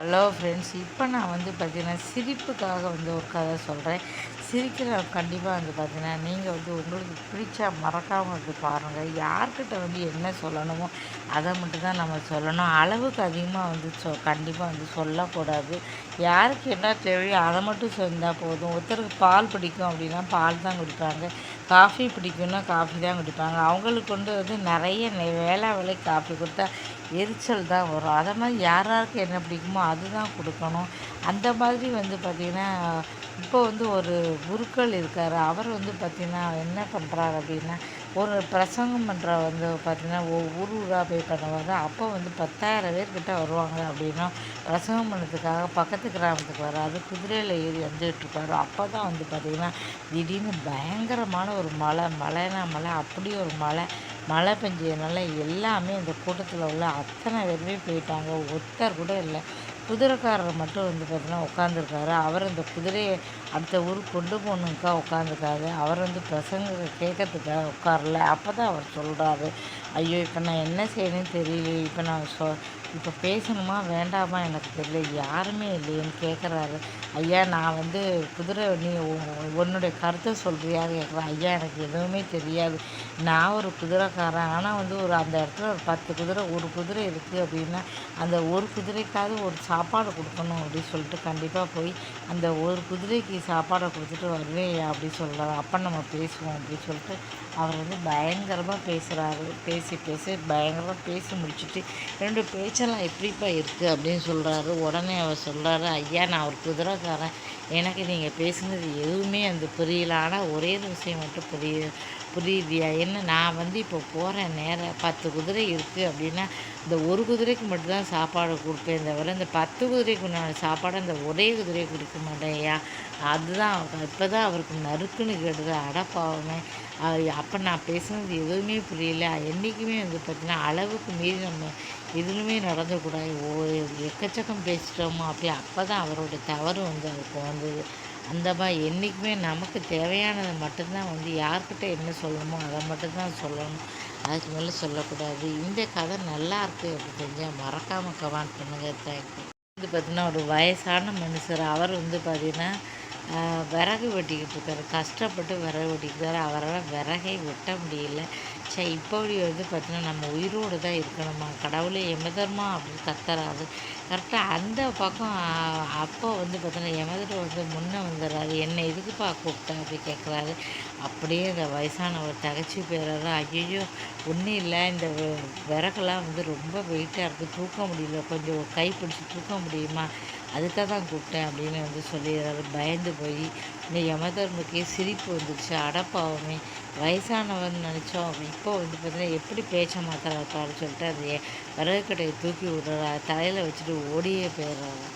Hello friends இப்போ நான் வந்து பார்த்திங்கன்னா சிரிப்புக்காக வந்து ஒரு கதை சொல்கிறேன் சிரிக்கிற கண்டிப்பாக வந்து பார்த்தீங்கன்னா நீங்கள் வந்து உங்களுக்கு பிடிச்சா மறக்காமல் வந்து பாருங்கள் யார்கிட்ட வந்து என்ன சொல்லணுமோ அதை மட்டும்தான் நம்ம சொல்லணும். அளவுக்கு அதிகமாக வந்து சொ கண்டிப்பாக வந்து சொல்லக்கூடாது. யாருக்கு என்ன தேவையோ அதை மட்டும் சொன்னால் போதும். ஒருத்தருக்கு பால் பிடிக்கும் அப்படின்னா பால் தான் குடிப்பாங்க. காஃபி பிடிக்கும்னா காஃபி தான் குடிப்பாங்க. அவங்களுக்கு கொண்டு வந்து நிறைய வேலை வேலை காஃபி கொடுத்தா எரிச்சல் தான் வரும். அதை மாதிரி யார் யாருக்கு என்ன பிடிக்குமோ அதுதான் கொடுக்கணும். அந்த மாதிரி வந்து பார்த்திங்கன்னா இப்போ வந்து ஒரு குருக்கள் இருக்கார். அவர் வந்து பார்த்திங்கன்னா என்ன பண்ணுறாரு அப்படின்னா ஒரு பிரசங்கம் பண்ணுற வந்து பார்த்திங்கன்னா ஊர் ஊராக போய் பண்ணுவார். அப்போ வந்து பத்தாயிரம் பேர்கிட்ட வருவாங்க அப்படின்னா பிரசங்கம் பண்ணதுக்காக பக்கத்து கிராமத்துக்கு வராது குதிரையில் ஏறி வந்துட்டுருப்பாரு அப்போ தான் வந்து பார்த்திங்கன்னா திடீர்னு பயங்கரமான ஒரு மழை மழைனா மழை அப்படி ஒரு மழை மழை பெஞ்சதுனால எல்லாமே இந்த கூட்டத்தில் உள்ள அத்தனை பேருமே போயிட்டாங்க. ஒருத்தர் கூட இல்லை. குதிரைக்காரர் மட்டும் வந்து பார்த்தீங்கன்னா உட்காந்துருக்காரு அவர் அந்த குதிரையை அடுத்த ஊருக்கு கொண்டு போகணுக்கா உட்காந்துருக்காரு அவர் வந்து பிரசங்க கேட்கறதுக்காக உட்காரல. அப்போ தான் அவர் சொல்கிறாரு ஐயோ இப்போ நான் என்ன செய்யணும்னு தெரியல இப்போ நான் சொ இப்போ பேசணுமா வேண்டாமா எனக்கு தெரியல. யாருமே இல்லையேன்னு கேட்குறாரு ஐயா நான் வந்து குதிரை நீ உன்னுடைய கருத்தை சொல்கிறியா கேட்குறேன் ஐயா எனக்கு எதுவுமே தெரியாது. நான் ஒரு குதிரைக்காரன். ஆனால் வந்து ஒரு அந்த இடத்துல ஒரு பத்து குதிரை ஒரு குதிரை இருக்குது அப்படின்னா அந்த ஒரு குதிரைக்காவது ஒரு சாப்பாடு கொடுக்கணும் அப்படின்னு சொல்லிட்டு கண்டிப்பாக போய் அந்த ஒரு குதிரைக்கு சாப்பாடை கொடுத்துட்டு வருவேன் அப்படி சொல்கிறார் அப்போ நம்ம பேசுவோம் அப்படின்னு சொல்லிட்டு அவர் வந்து பயங்கரமாக பேசுகிறாரு பேசி பேசி பயங்கரமாக பேசி முடிச்சுட்டு ரெண்டு பேச்செல்லாம் எப்படிப்பா இருக்குது அப்படின்னு சொல்கிறாரு உடனே அவர் சொல்கிறாரு ஐயா நான் ஒரு குதிரைக்காரன். எனக்கு நீங்கள் பேசுனது எதுவுமே அந்த புரியல. ஆனால் ஒரே விஷயம் மட்டும் புரிய புரியுதியா? என்ன நான் வந்து இப்போ போகிற நேரம் பத்து குதிரை இருக்குது அப்படின்னா இந்த ஒரு குதிரைக்கு மட்டும்தான் சாப்பாடு கொடுப்பேன். தவிர இந்த பத்து குதிரைக்கு உண்டான சாப்பாடு அந்த ஒரே குதிரையை கொடுக்க மாட்டேயா அதுதான் இப்போ தான் அவருக்கு நறுக்குன்னு கேட்டது. அடப்பாவமே அப்போ நான் பேசுனது எதுவுமே புரியல. என்றைக்குமே வந்து பார்த்திங்கன்னா அளவுக்கு மீறி நம்ம எதுவுமே நடந்துக்கூடாது. ஓ எக்கச்சக்கம் பேசிட்டோமோ அப்படி அப்போ தான் அவரோட தவறு வந்து அவருக்கு வந்தது. அந்த மாதிரி என்றைக்குமே நமக்கு தேவையானதை மட்டும்தான். வந்து யார்கிட்ட என்ன சொல்லணுமோ அதை மட்டும்தான் சொல்லணும். அதுக்கு மேலே சொல்லக்கூடாது. இந்த கதை நல்லா இருக்குது அப்படி தெரிஞ்சால் மறக்காமல் கமெண்ட் பண்ணுங்கள் தேங்க்யூ வந்து பார்த்திங்கன்னா ஒரு வயசான மனுஷர். அவர் வந்து பார்த்திங்கன்னா விறகு வெட்டிக்கிட்டு இருக்காரு. கஷ்டப்பட்டு விறகு வெட்டிக்கிட்டாரு. அவரால் விறகை வெட்ட முடியல. சே அப்படி வந்து பார்த்தீங்கன்னா நம்ம உயிரோடு தான் இருக்கணுமா? கடவுளே எமதர்மா அப்படின்னு கத்துறாரு. கரெக்டாக அந்த பக்கம் அப்போ வந்து பார்த்தீங்கன்னா எமதர் வந்து முன்னே வந்துடுறாரு என்னை எதுக்குப்பா கூப்பிட்டேன் அப்படி கேட்குறாரு அப்படியே இந்த வயசானவர் தகச்சி போயிடுறாரு ஐயோ ஒன்றும் இல்லை. இந்த விறகுலாம் வந்து ரொம்ப வெயிட்டாக இருக்குது தூக்க முடியல. கொஞ்சம் கை பிடிச்சி தூக்க முடியுமா? அதுக்காக தான் கூப்பிட்டேன் அப்படின்னு வந்து சொல்லிடுறாரு பயந்து போய் இந்த யமதர்முக்கே சிரிப்பு வந்துச்சு அடப்பாவுமே வயசானவன் நினச்சோம் இப்போ வந்து பார்த்தீங்கன்னா எப்படி பேச்ச மாத்திராப்பான்னு சொல்லிட்டு அதையே விறகு கடையை தூக்கி விடுறா. தலையில் வச்சுட்டு ஓடியே போயிடுறாரு